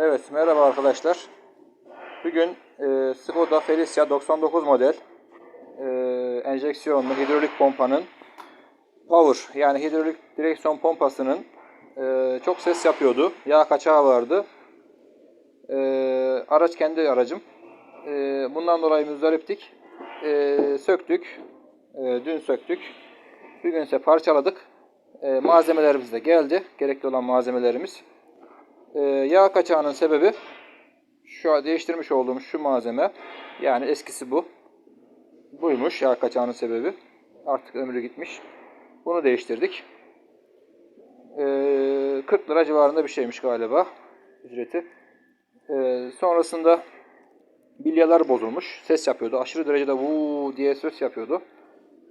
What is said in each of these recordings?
Evet, merhaba arkadaşlar. Bugün e, Skoda Felicia 99 model e, enjeksiyonlu hidrolik pompanın power yani hidrolik direksiyon pompasının e, çok ses yapıyordu. Yağ kaçağı vardı. E, araç kendi aracım. E, bundan dolayı müzdariptik. E, söktük. E, dün söktük. Bugün ise parçaladık. E, malzemelerimiz de geldi. Gerekli olan malzemelerimiz. Ee, yağ kaçağının sebebi şu değiştirmiş olduğumuz şu malzeme. Yani eskisi bu. Buymuş yağ kaçağının sebebi. Artık ömrü gitmiş. Bunu değiştirdik. Ee, 40 lira civarında bir şeymiş galiba ücreti. Ee, sonrasında bilyalar bozulmuş. Ses yapıyordu. Aşırı derecede vuu diye ses yapıyordu.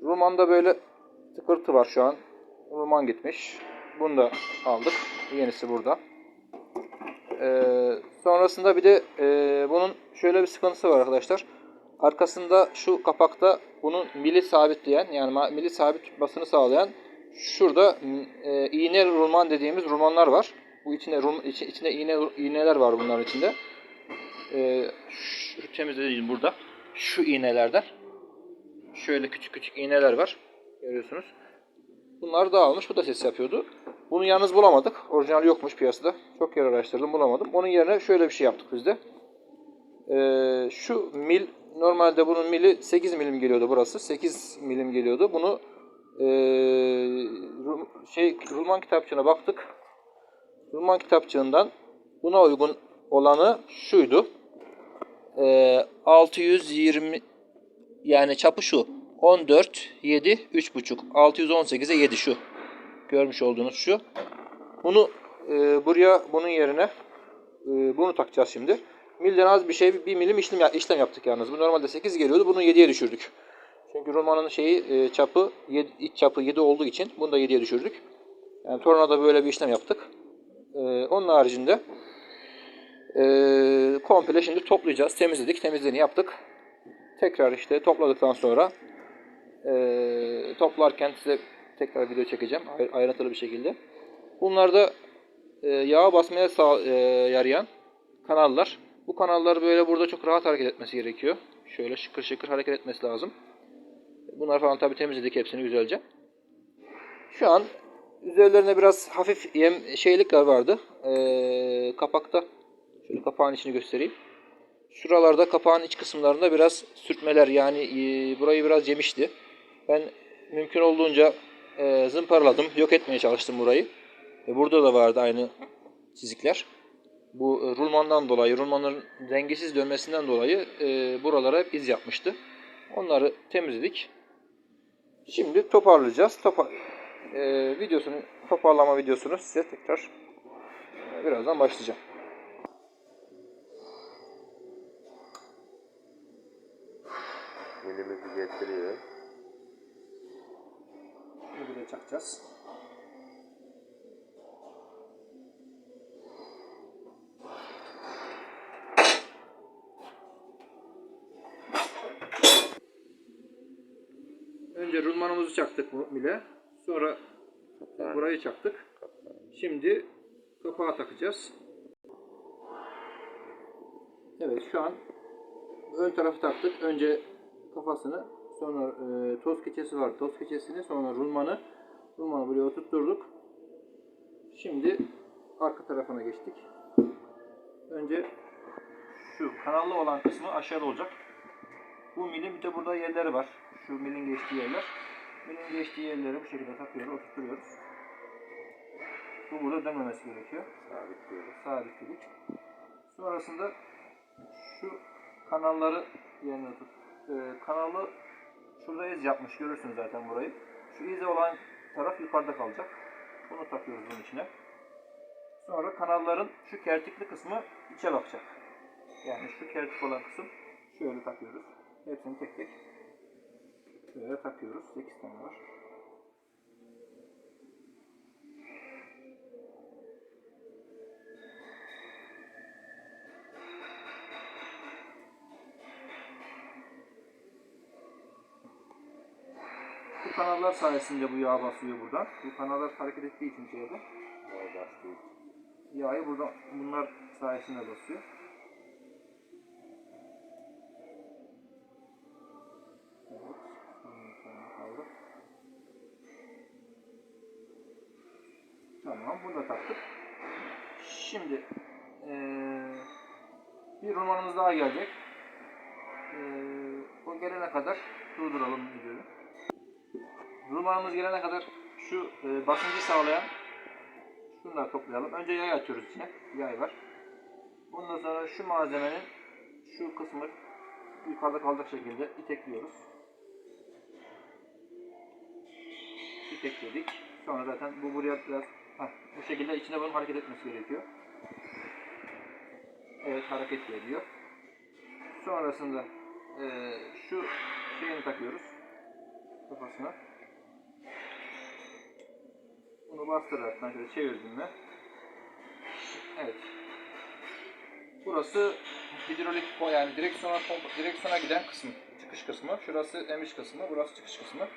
Rumanda böyle tıkırtı var şu an. Ruman gitmiş. Bunu da aldık. Yenisi burada. Ee, sonrasında bir de e, bunun şöyle bir sıkıntısı var arkadaşlar. Arkasında şu kapakta bunun mili sabitleyen yani mili sabit tutmasını sağlayan şurada e, iğne rulman dediğimiz rulmanlar var. Bu içinde rum, içi- içinde iğne iğneler var bunların içinde. Ee, şu temizlediğim burada. Şu iğnelerden. Şöyle küçük küçük iğneler var. Görüyorsunuz. Bunlar dağılmış. Bu da ses yapıyordu. Bunu yalnız bulamadık. Orijinal yokmuş piyasada. Çok yer araştırdım bulamadım. Onun yerine şöyle bir şey yaptık biz de. Ee, şu mil normalde bunun mili 8 milim geliyordu burası. 8 milim geliyordu. Bunu Rum- şey Rulman kitapçığına baktık. Rulman kitapçığından buna uygun olanı şuydu. Ee, 620 yani çapı şu. 14, 7, 3,5. 618'e 7 şu. Görmüş olduğunuz şu. Bunu e, buraya bunun yerine e, bunu takacağız şimdi. Milden az bir şey bir milim işlem, işlem yaptık yalnız. Bu normalde 8 geliyordu. Bunu 7'ye düşürdük. Çünkü romanın şeyi e, çapı yedi- iç çapı 7 olduğu için bunu da 7'ye düşürdük. Yani tornada böyle bir işlem yaptık. E, onun haricinde e, komple şimdi toplayacağız. Temizledik. Temizliğini yaptık. Tekrar işte topladıktan sonra e, toplarken size tekrar video çekeceğim ay- ayrıntılı bir şekilde. Bunlar da e, yağa basmaya sağ, e, yarayan kanallar. Bu kanallar böyle burada çok rahat hareket etmesi gerekiyor. Şöyle şıkır şıkır hareket etmesi lazım. Bunlar falan tabi temizledik hepsini güzelce. Şu an üzerlerine biraz hafif yem şeylikler vardı. E, kapakta. Şöyle kapağın içini göstereyim. Şuralarda kapağın iç kısımlarında biraz sürtmeler yani e, burayı biraz yemişti. Ben mümkün olduğunca e, zımparaladım. Yok etmeye çalıştım burayı. E, burada da vardı aynı çizikler. Bu e, rulmandan dolayı, rulmanın dengesiz dönmesinden dolayı e, buralara hep iz yapmıştı. Onları temizledik. Şimdi toparlayacağız. Topa e, videosunu, toparlama videosunu size tekrar e, birazdan başlayacağım. Milimizi getiriyor. De çakacağız. Önce rulmanımızı çaktık bu mile. Sonra burayı çaktık. Şimdi kapağı takacağız. Evet şu an ön tarafı taktık. Önce kafasını, sonra e, toz keçesi var. Toz keçesini, sonra rulmanı. Rulmanı buraya oturtturduk. Şimdi arka tarafına geçtik. Önce şu kanallı olan kısmı aşağıda olacak. Bu milin bir de burada yerleri var. Şu milin geçtiği yerler. Milin geçtiği yerleri bu şekilde takıyoruz, oturtuyoruz. Bu burada dönmemesi gerekiyor. Sabitliyoruz. Sabitledik. Sonrasında şu kanalları yerine tut. Ee, kanalı şurada iz yapmış görürsünüz zaten burayı. Şu izi olan taraf yukarıda kalacak. Bunu takıyoruz bunun içine. Sonra kanalların şu kertikli kısmı içe bakacak. Yani şu kertik olan kısım şöyle takıyoruz. Hepsini tek tek şöyle takıyoruz. 8 tane var. Kanallar sayesinde bu yağ basıyor buradan. Bu kanallar hareket ettiği için şeyde. Yağ bastığı yağı burada bunlar sayesinde basıyor. Tamam, bunu da taktık. Şimdi eee bir romanımız daha gelecek. Eee o gelene kadar durduralım videoyu. Romanımız gelene kadar şu e, basıncı sağlayan şunları toplayalım. Önce yay atıyoruz içine. Yay var. Bundan sonra şu malzemenin şu kısmı yukarıda kalacak şekilde itekliyoruz. İtekledik. Sonra zaten bu buraya biraz heh, bu şekilde içine bunun hareket etmesi gerekiyor. Evet hareket ediyor. Sonrasında e, şu şeyini takıyoruz kafasına. Bunu bastırarak şöyle çevirdim mi? Evet. Burası hidrolik o yani direksiyona direksiyona giden kısmı, çıkış kısmı. Şurası emiş kısmı, burası çıkış kısmı.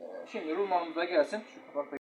Ee, Şimdi rulmanımıza gelsin. Şu kapakta